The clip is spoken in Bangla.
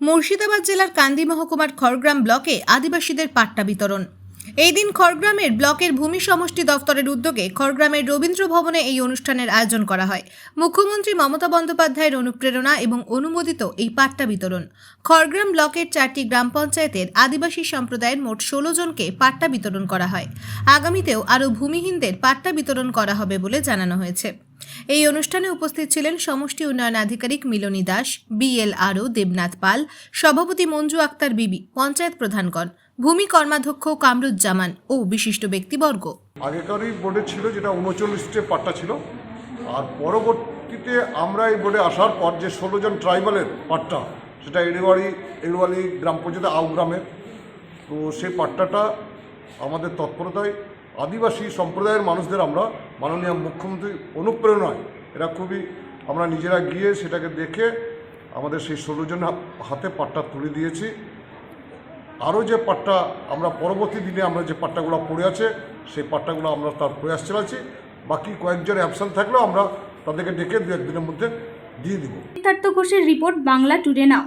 মুর্শিদাবাদ জেলার কান্দি মহকুমার খড়গ্রাম ব্লকে আদিবাসীদের পাট্টা বিতরণ। এই দিন খড়গ্রামের ব্লকের ভূমি সমষ্টি দফতরের উদ্যোগে খড়গ্রামের রবীন্দ্র ভবনে এই অনুষ্ঠানের আয়োজন করা হয়। মুখ্যমন্ত্রী মমতা বন্দ্যোপাধ্যায়ের অনুপ্রেরণা এবং অনুমোদিত এই পাট্টা বিতরণ। খড়গ্রাম ব্লকের চারটি গ্রাম পঞ্চায়েতের আদিবাসী সম্প্রদায়ের মোট ষোলো জনকে পাট্টা বিতরণ করা হয়। আগামীতেও আরও ভূমিহীনদের পাট্টা বিতরণ করা হবে বলে জানানো হয়েছে। এই অনুষ্ঠানে উপস্থিত ছিলেন সমষ্টি উন্নয়ন আধিকারিক মিলনী দাস বিএলআরও দেবনাথ পাল, সভাপতি মঞ্জু আক্তার বিবি, পঞ্চায়েত প্রধানগণ, ভূমি কর্মাধ্যক্ষ কামরুজ্জামান ও বিশিষ্ট ব্যক্তিবর্গ। আগেকারই বোর্ডে ছিল যেটা উনচল্লিশটে পাট্টা ছিল। আর পরবর্তীতে আমরা এই বোর্ডে আসার পর যে ষোলো জন ট্রাইবালের পাট্টা, সেটা এড়িবাড়ি এড়ুয়ালি গ্রাম পঞ্চায়েত আউ গ্রামের তো সেই পাট্টাটা আমাদের তৎপরতায় আদিবাসী সম্প্রদায়ের মানুষদের আমরা মাননীয় মুখ্যমন্ত্রী অনুপ্রেরণায়, এরা খুবই, আমরা নিজেরা গিয়ে সেটাকে দেখে আমাদের সেই ষোলো জন হাতে পাট্টা তুলে দিয়েছি। আরও যে পাট্টা আমরা পরবর্তী দিনে আমরা যে পাট্টাগুলো পড়ে আছে, সেই পাট্টাগুলো আমরা তার প্রয়াস চালাচ্ছি। বাকি কয়েকজন অ্যাবসেন্ট থাকলেও আমরা তাদেরকে ডেকে দু একদিনের মধ্যে দিয়ে দিব। সিদ্ধার্থ ঘোষের রিপোর্ট বাংলা টুডে নাও।